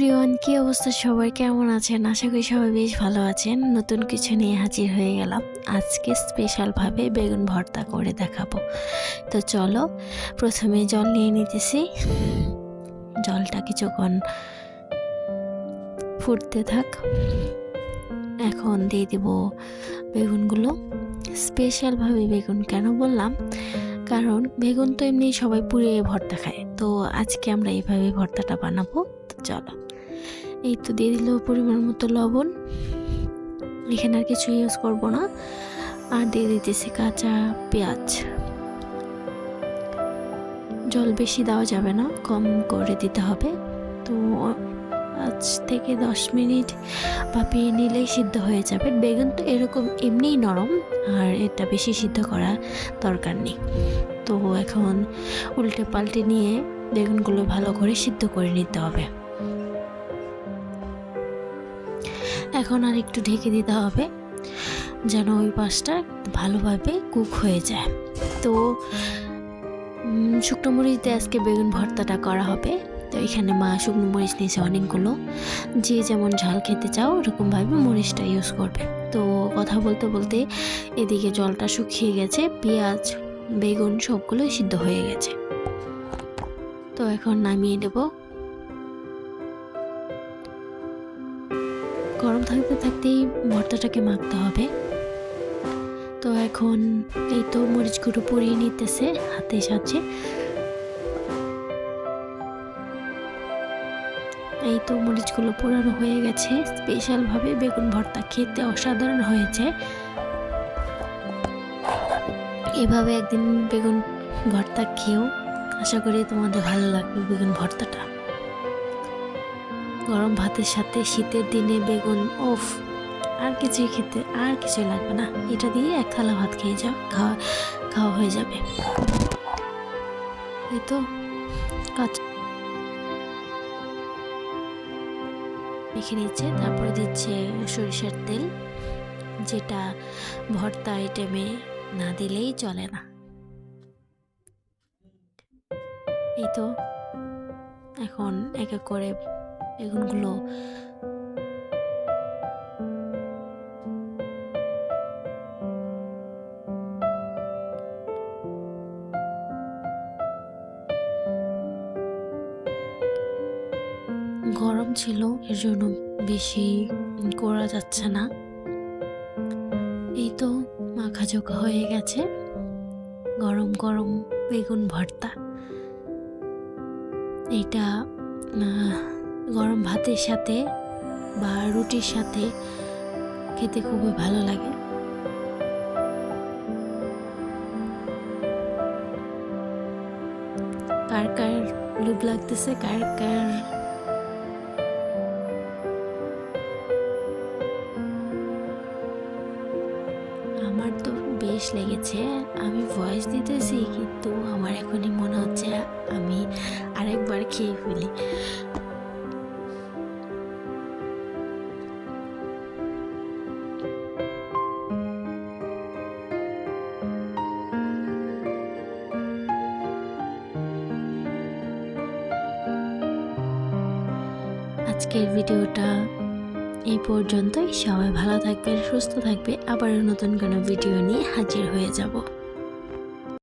Everyone, কি অবস্থা? সবাই কেমন আছেন? আশা করি সবাই বেশ ভালো আছেন। নতুন কিছু নিয়ে হাজির হয়ে গেলাম। আজকে স্পেশালভাবে বেগুন ভর্তা করে দেখাবো। তো চলো, প্রথমে জল নিয়ে নিতেছি। জলটা কিছুক্ষণ ফুটতে থাক। এখন দিয়ে দিব বেগুনগুলো। স্পেশালভাবে বেগুন কেন বললাম? কারণ বেগুন তো এমনি সবাই পুড়িয়ে ভর্তা খায়। তো আজকে আমরা এইভাবে ভর্তাটা বানাবো। তো চলো। এই তো দিয়ে দিল পরিমাণ মতো লবণ। এখানে আর কিছু ইউজ করব না। আর দিয়ে দিতেছি কাঁচা পেঁয়াজ। জল বেশি দেওয়া যাবে না, কম করে দিতে হবে। তো পাঁচ থেকে দশ মিনিট ভাপিয়ে নিলেই সিদ্ধ হয়ে যাবে। বেগুন তো এরকম এমনিই নরম, আর এটা বেশি সিদ্ধ করা দরকার নেই। তো এখন উল্টে পাল্টে নিয়ে বেগুনগুলো ভালো করে সিদ্ধ করে নিতে হবে। এখন আর একটু ঢেকে দিতে হবে, যেন ওই পাশটা ভালোভাবে কুক হয়ে যায়। তো শুকনো মরিচ দিয়ে আজকে বেগুন ভর্তাটা করা হবে। তো এখানে মা শুকনো মরিচ নিয়েছে অনেকগুলো। যে যেমন ঝাল খেতে চাও, ওরকমভাবে মরিচটা ইউজ করবে। তো কথা বলতে বলতে এদিকে জলটা শুকিয়ে গেছে, পেঁয়াজ, বেগুন সবগুলোই সিদ্ধ হয়ে গেছে। তো এখন নামিয়ে দেব গরম থাকতে থাকতেই ভর্তাটাকে মাখতে হবে। তো এখন এই তো মরিচ গুঁড়ো পরিয়ে নিতেছে, হাতে সাহায্যে এই তো মরিচগুলো পোড়ানো হয়ে গেছে। স্পেশালভাবে বেগুন ভর্তা খেতে অসাধারণ হয়েছে। এভাবে একদিন বেগুন ভর্তা খেয়েও আশা করি তোমাদের ভালো লাগবে বেগুন ভর্তাটা। গরম ভাতের সাথে শীতের দিনে বেগুন ওফ আর কিছুই খেতে, আর কিছুই লাগবে না। এটা দিয়ে এক থালা ভাত খেয়ে যাও, খাওয়া খাওয়া হয়ে যাবে। এই তো কাঁচা মেখে নিচ্ছে, তারপরে দিচ্ছে সরিষার তেল, যেটা ভর্তা আইটেমে না দিলেই চলে না। এই তো, এখন এক এক করে বেগুনগুলো গরম ছিল, এর জন্য বেশি করা যাচ্ছে না। এই তো মাখা চোখা হয়ে গেছে। গরম গরম বেগুন ভর্তা। এটা গরম ভাতের সাথে বা রুটির সাথে খেতে খুবই ভালো লাগে। কার কার লুপ লাগতেছে? কার কার? আমার তো বেশ লেগেছে। আমি ভয়েস দিতেছি, কিন্তু আমার এখনই মনে হচ্ছে আমি আরেকবার খেয়ে ফেলি। আজকের ভিডিওটা এই পর্যন্তই। সবাই ভালো থাকবে সুস্থ থাকবে আবার নতুন কোনো ভিডিও নিয়ে হাজির হয়ে যাব।